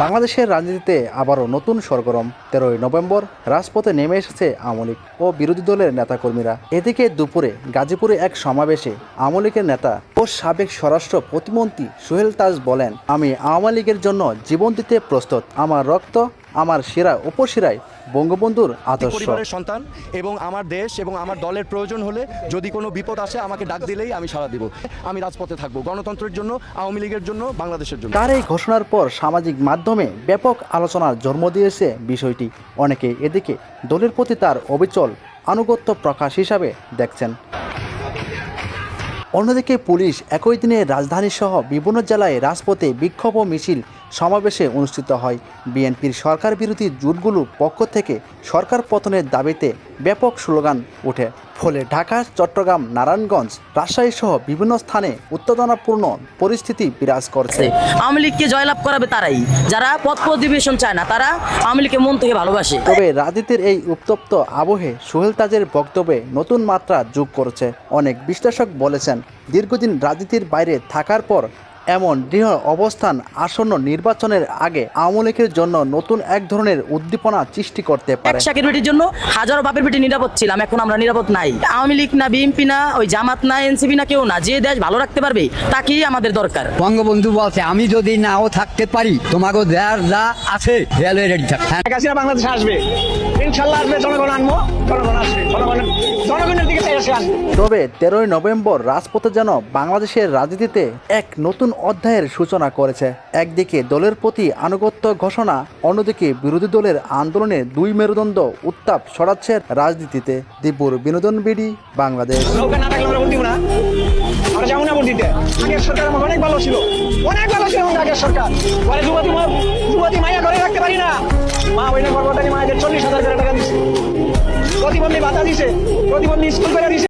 বাংলাদেশের রাজনীতিতে আবারও নতুন সরগরম। তেরোই নভেম্বর রাজপথে নেমে এসেছে আমলিক ও বিরোধী দলের নেতাকর্মীরা। এদিকে দুপুরে গাজীপুরে এক সমাবেশে আমলিকের নেতা ও সাবেক স্বরাষ্ট্র প্রতিমন্ত্রী সোহেল তাজ বলেন, আমি আওয়ামী লীগের জন্য জীবন দিতে প্রস্তুত। আমার রক্ত আমার শিরা উপশিরায় বঙ্গবন্ধুর আদর্শ। পরিবারের সন্তান এবং আমার দেশ এবং আমার দলের প্রয়োজন হলে যদি কোনো বিপদ আসে আমাকে ডাক দিলেই আমি সাড়া দিব। আমি রাজপথে থাকব গণতন্ত্রের জন্য আওয়ামী লীগের জন্য বাংলাদেশের জন্য। তার এই ঘোষণার পর সামাজিক মাধ্যমে ব্যাপক আলোচনার জন্ম দিয়েছে বিষয়টি। অনেকে এদিকে দলের প্রতি তার অবিচল আনুগত্য প্রকাশ হিসাবে দেখছেন। অন্যদিকে পুলিশ একই দিনে রাজধানীসহ বিভিন্ন জেলায় রাজপথে বিক্ষোভ ও মিছিল সমাবেশে অনুষ্ঠিত হয়। বিএনপির সরকার বিরোধী জোটগুলোর পক্ষ থেকে সরকার পতনের দাবিতে ব্যাপক স্লোগান ওঠে। ফলে ঢাকা চট্টগ্রাম নারায়ণগঞ্জ রাজশাহী সহ বিভিন্ন স্থানে উত্তেজনাপূর্ণ পরিস্থিতি বিরাজ করছে। আওয়ামী লীগকে জয়লাভ করাবে তারাই। যারা পথ অধিবেশন চায় না তারা আওয়ামী লীগকে মন থেকে ভালোবাসে। তবে রাজনীতির এই উত্তপ্ত আবহে সোহেল তাজের বক্তব্যে নতুন মাত্রা যোগ করেছে। অনেক বিশ্লেষক বলেছেন দীর্ঘদিন রাজনীতির বাইরে থাকার পর এমন দৃঢ় অবস্থান আসন্ন নির্বাচনের আগে আওয়ামী লীগের জন্য নতুন এক ধরনের উদ্দীপনা সৃষ্টি করতে পারে। এক শাকের বেটির জন্য হাজারো বাপের বেটি নিরাপদ ছিলাম এখন আমরা নিরাপদ নাই। আওয়ামী লীগ না বিএনপি না ওই জামাত না এনসিপি না কেউ না যে দেশ ভালো রাখতে পারবে তাকেই আমাদের দরকার। বঙ্গবন্ধু বলছে আমি যদি নাও থাকতে পারি তোমাকে দেয়ার যা আছে রেলওয়ে রেডি থাক। হ্যাঁ শেখ আসবে। ইনশাল্লাহ আসবে জনগণ আনব জনগণ আসবে জনগণের জনগণের দিকে চাই তবে তেরোই নভেম্বর রাজপথে যেন বাংলাদেশের রাজনীতিতে এক নতুন অধ্যায়ের সূচনা করেছে। একদিকে দলের প্রতি আনুগত্য ঘোষণা অন্যদিকে বিরোধী দলের আন্দোলনে দুই মেরুদণ্ড উত্তাপ ছড়াচ্ছে রাজনীতিতে। দীপুর বিনোদন বিডি বাংলাদেশ। আমরা যাব না দিতে। আগের সরকার আমার অনেক ভালো ছিল। অনেক ভালো ছিল আগের সরকার। যুবতী মা- যুবতী মাইয়া ঘরে রাখতে পারি না। মা বইনের বাধা দিছে। প্রতিবন্ধী স্কুল করে দিছে।